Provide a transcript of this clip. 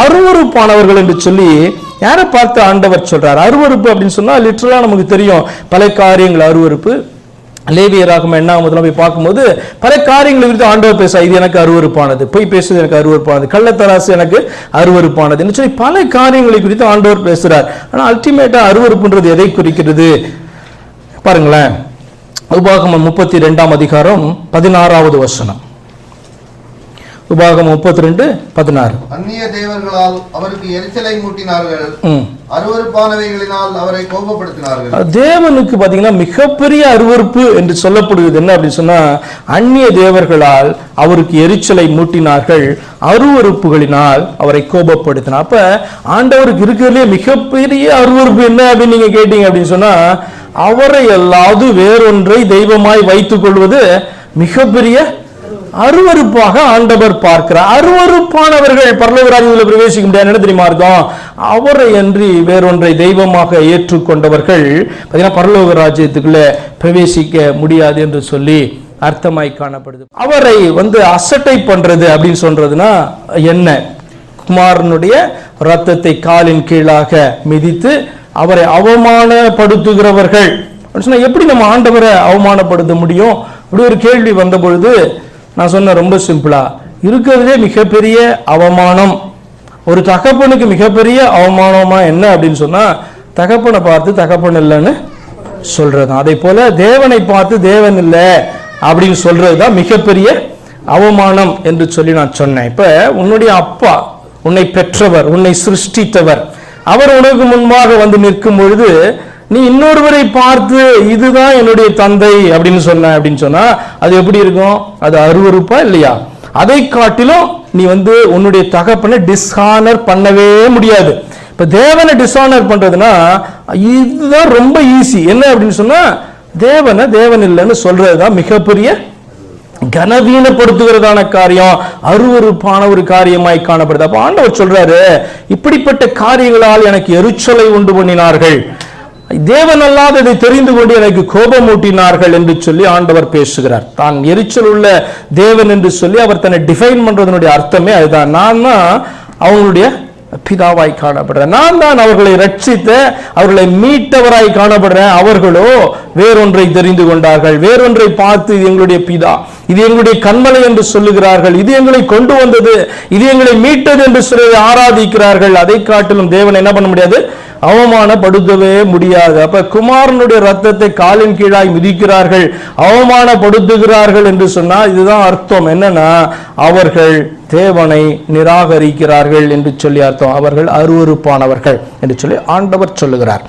அருவருப்பானவர்கள் என்று சொல்லி யாரை பார்த்து ஆண்டவர் சொல்றார்? அருவருப்பு அப்படின்னு சொன்னா லிட்டரலா நமக்கு தெரியும். பல காரியங்கள் அருவருப்பு. லேவியராகும் என்ன முதல்ல போய் பார்க்கும்போது பல காரியங்களை குறித்து ஆண்டவர் பேச இது எனக்கு அருவருப்பானது. பொய் பேசுறது எனக்கு அருவருப்பானது. கள்ளத்தராசு எனக்கு அருவருப்பானது என்று சொல்லி பல காரியங்களை குறித்து ஆண்டவர் பேசுறார். ஆனால் அல்டிமேட்டா அருவறுப்புன்றது எதை குறிக்கிறது? பாருங்களேன். உபாகமம் முப்பத்தி ரெண்டாம் அதிகாரம் பதினாறாவது வசனம். உபாகமம் முப்பத்தி ரெண்டு பதினாறு. அந்நிய தேவர்களால் அவருக்கு எரிச்சலை மூட்டினார்கள். ம். அருவருப்பானவைகளினால் அவரை கோபப்படுத்தினார்கள். தேவனுக்கு பாத்தீங்கன்னா மிகப்பெரிய அருவருப்பு என்று சொல்லப்படுவது என்ன அப்படின்னு சொன்னா அந்நிய தேவர்களால் அவருக்கு எரிச்சலை மூட்டினார்கள். அருவருப்புகளினால் அவரை கோபப்படுத்தினார். அப்ப ஆண்டவருக்கு இருக்கிறதுலே மிகப்பெரிய அருவருப்பு என்ன அப்படின்னு நீங்க கேட்டீங்க அப்படின்னு சொன்னா அவரை அல்லாது வேறொன்றை தெய்வமாய் வைத்துக் கொள்வது மிகப்பெரிய அருவருப்பாக ஆண்டவர் பார்க்கிறார். அருவருப்பானவர்கள் பரலவராஜ்யத்தில் பிரவேசிக்க முடியாது என்ன தெரியுமா இருக்கும்? அவரை அன்றி வேறொன்றை தெய்வமாக ஏற்றுக்கொண்டவர்கள் பார்த்தீங்கன்னா பரலோக ராஜ்யத்துக்குள்ள பிரவேசிக்க முடியாது என்று சொல்லி அர்த்தமாய் காணப்படுது. அவரை வந்து அசட்டை பண்றது அப்படின்னு சொல்றதுன்னா என்ன? குமாரனுடைய ரத்தத்தை காலின் கீழாக மிதித்து அவரை அவமானப்படுத்துகிறவர்கள். அப்படின்னு சொன்னா எப்படி நம்ம ஆண்டவரை அவமானப்படுத்த முடியும்? இப்படி ஒரு கேள்வி வந்த பொழுது நான் சொன்னேன் ரொம்ப சிம்பிளாக இருக்கிறதுலே மிகப்பெரிய அவமானம். ஒரு தகப்பனுக்கு மிகப்பெரிய அவமானமாக என்ன அப்படின்னு சொன்னால் தகப்பனை பார்த்து தகப்பன் இல்லைன்னு சொல்றது அதே போல் தேவனை பார்த்து தேவன் இல்லை அப்படின்னு சொல்கிறது தான் மிகப்பெரிய அவமானம் என்று சொல்லி நான் சொன்னேன். இப்போ உன்னுடைய அப்பா உன்னை பெற்றவர் உன்னை சிருஷ்டித்தவர் அவர் உனக்கு முன்பாக வந்து நிற்கும் பொழுது நீ இன்னொருவரை பார்த்து இதுதான் என்னுடைய தந்தை அப்படின்னு சொன்ன அப்படின்னு சொன்னா அது எப்படி இருக்கும்? அது அருவருப்பா இல்லையா? அதை காட்டிலும் நீ வந்து உன்னுடைய தகப்பனை டிஸ்ஹானர் பண்ணவே முடியாது. இப்போ தேவனை டிஸ்ஹானர் பண்ணுறதுன்னா இதுதான் ரொம்ப ஈஸி என்ன அப்படின்னு சொன்னால் தேவனை தேவன் இல்லைன்னு சொல்றதுதான் மிகப்பெரிய கனவீனப்படுத்துகிறதான காரியம் அருவருப்பான ஒரு காரியமாய் காணப்படுது. அப்போ ஆண்டவர் சொல்றாரு இப்படிப்பட்ட காரியங்களால் எனக்கு எரிச்சலை உண்டு பண்ணினார்கள். தேவன் அல்லாததை தெரிந்து கொண்டு எனக்கு கோபமூட்டினார்கள் என்று சொல்லி ஆண்டவர் பேசுகிறார். தான் எரிச்சல் உள்ள தேவன் என்று சொல்லி அவர் தன்னை டிஃபைன் பண்றதனுடைய அர்த்தமே அதுதான். நான் தான் அவங்களுடைய பிதாவாய் காணப்படுறேன் நான் தான் அவர்களை ரட்சித்த அவர்களை மீட்டவராய் காணப்படுறேன் அவர்களோ வேறொன்றை தெரிந்து கொண்டார்கள். வேறொன்றை பார்த்து இது எங்களுடைய பிதா. இது எங்களுடைய கண்மலை என்று சொல்லுகிறார்கள். இது எங்களை கொண்டு வந்தது. இது எங்களை மீட்டது என்று சொல்லி ஆராதிக்கிறார்கள். அதை காட்டிலும் தேவன் என்ன பண்ண முடியாது? அவமானப்படுத்தவே முடியாது. அப்ப குமாரனுடைய ரத்தத்தை காலின் கீழாய் மிதிக்கிறார்கள். அவமானப்படுத்துகிறார்கள் என்று சொன்னால் இதுதான் அர்த்தம். என்னன்னா அவர்கள் தேவனை நிராகரிக்கிறார்கள் என்று சொல்லி அர்த்தம். அவர்கள் அருவருப்பானவர்கள் என்று சொல்லி ஆண்டவர் சொல்லுகிறார்.